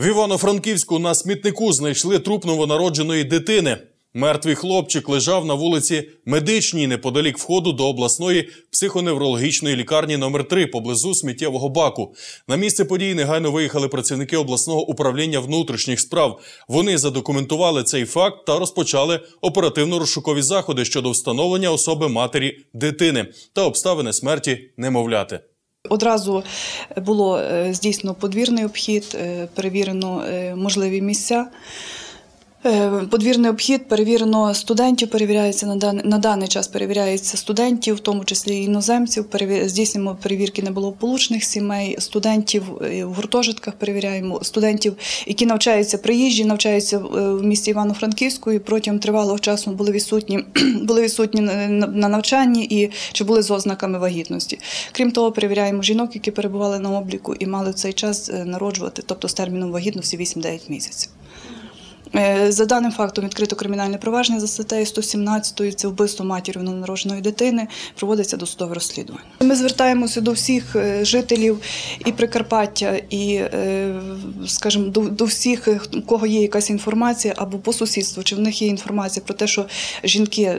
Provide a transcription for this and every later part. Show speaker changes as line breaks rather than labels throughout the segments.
В Івано-Франківську на смітнику знайшли труп новонародженої дитини. Мертвий хлопчик лежав на вулиці Медичній неподалік входу до обласної психоневрологічної лікарні номер 3 поблизу сміттєвого баку. На місце події негайно виїхали працівники обласного управління внутрішніх справ. Вони задокументували цей факт та розпочали оперативно-розшукові заходи щодо встановлення особи матері дитини та обставини смерті немовляти.
Одразу було е, здійснено подвірний обхід, е, перевірено е, можливі місця. Е, Подвірний обхід перевірено студентів, перевіряється на даний, на даний час перевіряється студентів, в тому числі іноземців. Здійснюємо перевірки неблагополучних сімей, студентів е, в гуртожитках перевіряємо, студентів, які навчаються приїжджі, навчаються е, в місті Івано-Франківську і протягом тривалого часу були відсутні, були відсутні на на навчанні і чи були з ознаками вагітності. Крім того, перевіряємо жінок, які перебували на обліку і мали в цей час народжувати, тобто з терміном вагітності 8-9 місяців. Е, За даним фактом відкрито кримінальне провадження за статтею 117 це вбивство матері новонародженої дитини, проводиться досудове розслідування. Ми звертаємося до всіх е, жителів і Прикарпаття, і, е, скажімо, до, всіх, у кого є якась інформація або по сусідству, чи в них є інформація про те, що жінки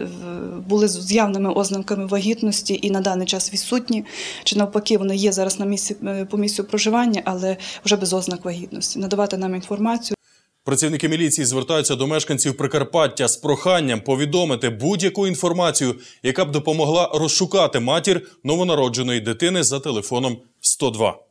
були з явними ознаками вагітності і на даний час відсутні, чи навпаки вони є зараз на місці по місцю проживання, але вже без ознак вагітності. Надавати нам інформацію.
Працівники міліції звертаються до мешканців Прикарпаття з проханням повідомити будь-яку інформацію, яка б допомогла розшукати матір новонародженої дитини за телефоном 102.